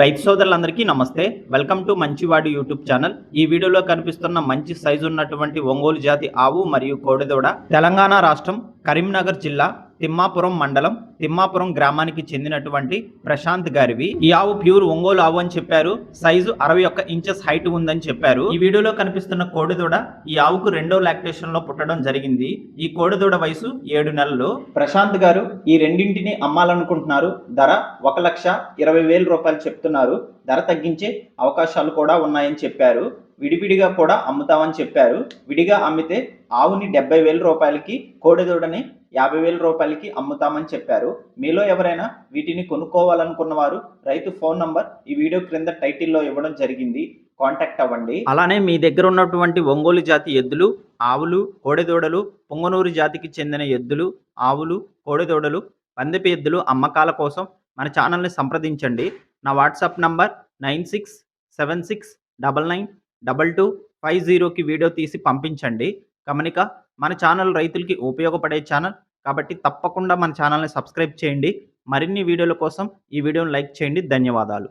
రైతు సోదరులందరికీ నమస్తే. వెల్కమ్ టు మంచివాడు యూట్యూబ్ ఛానల్. ఈ వీడియోలో కనిపిస్తున్న మంచి సైజు ఉన్నటువంటి ఒంగోలు జాతి ఆవు మరియు కోడిదోడ తెలంగాణ రాష్ట్రం కరీంనగర్ జిల్లా తిమ్మాపురం మండలం తిమ్మాపురం గ్రామానికి చెందినటువంటి ప్రశాంత్ గారివి. ఈ ఆవు ప్యూర్ ఒంగోలు ఆవు అని చెప్పారు. సైజు అరవై ఒక్క ఇంచెస్ హైట్ ఉందని చెప్పారు. ఈ వీడియోలో కనిపిస్తున్న కోడెదూడ ఈ ఆవుకు రెండో లాక్టేషన్లో పుట్టడం జరిగింది. ఈ కోడిదూడ వయసు ఏడు నెలలు. ప్రశాంత్ గారు ఈ రెండింటిని అమ్మాలనుకుంటున్నారు. ధర ఒక లక్ష ఇరవై వేల రూపాయలు చెప్తున్నారు. ధర తగ్గించే అవకాశాలు కూడా ఉన్నాయని చెప్పారు. విడివిడిగా కూడా అమ్ముతామని చెప్పారు. విడిగా అమ్మితే ఆవుని డెబ్బై వేల రూపాయలకి కోడెదూడని యాభై వేల రూపాయలకి అమ్ముతామని చెప్పారు. మీలో ఎవరైనా వీటిని కొనుక్కోవాలనుకున్న వారు రైతు ఫోన్ నంబర్ ఈ వీడియో క్రింద టైటిల్లో ఇవ్వడం జరిగింది. కాంటాక్ట్ అవ్వండి. అలానే మీ దగ్గర ఉన్నటువంటి ఒంగోలు జాతి ఎద్దులు ఆవులు కోడెదూడలు పొంగనూరు జాతికి చెందిన ఎద్దులు ఆవులు కోడెదూడలు పందెపు ఎద్దులు అమ్మకాల కోసం మన ఛానల్ని సంప్రదించండి. నా WhatsApp number nine six seven six double nine double two five జీరోకి వీడియో తీసి పంపించండి. గమనిక మన ఛానల్ రైతులకి ఉపయోగపడే ఛానల్ కాబట్టి తప్పకుండా మన ఛానల్ని సబ్స్క్రైబ్ చేయండి. మరిన్ని వీడియోల కోసం ఈ వీడియోని లైక్ చేయండి. ధన్యవాదాలు.